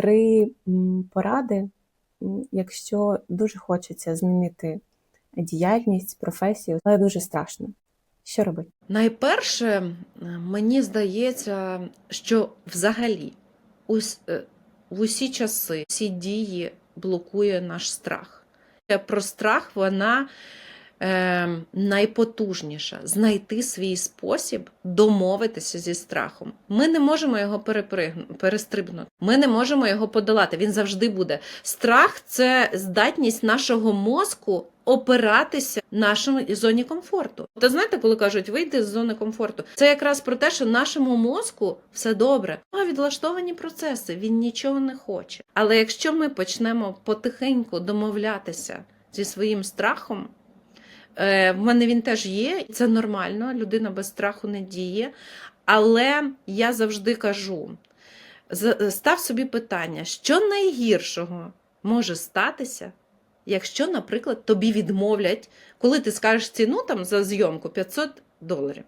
три поради, якщо дуже хочеться змінити діяльність, професію, але дуже страшно. Що робити? Найперше, е, мені здається, що взагалі е, в усі часи всі дії блокує наш страх. Про страх вона е, найпотужніша знайти свій спосіб домовитися зі страхом. Ми не можемо його перестрибнути. Ми не можемо його подолати. Він завжди буде. Страх це здатність нашого мозку опиратися нашому зоні комфорту. Та знаєте, коли кажуть, вийди з зони комфорту, це якраз про те, що нашому мозку все добре. А відлаштовані процеси, він нічого не хоче. Але якщо ми почнемо потихеньку домовлятися зі своїм страхом. Е, В мене він теж є, це нормально, людина без страху не діє. Але я завжди кажу: став собі питання, що найгіршого може статися, якщо, наприклад, тобі відмовлять, коли ти скажеш ціну там за зйомку 500 доларів.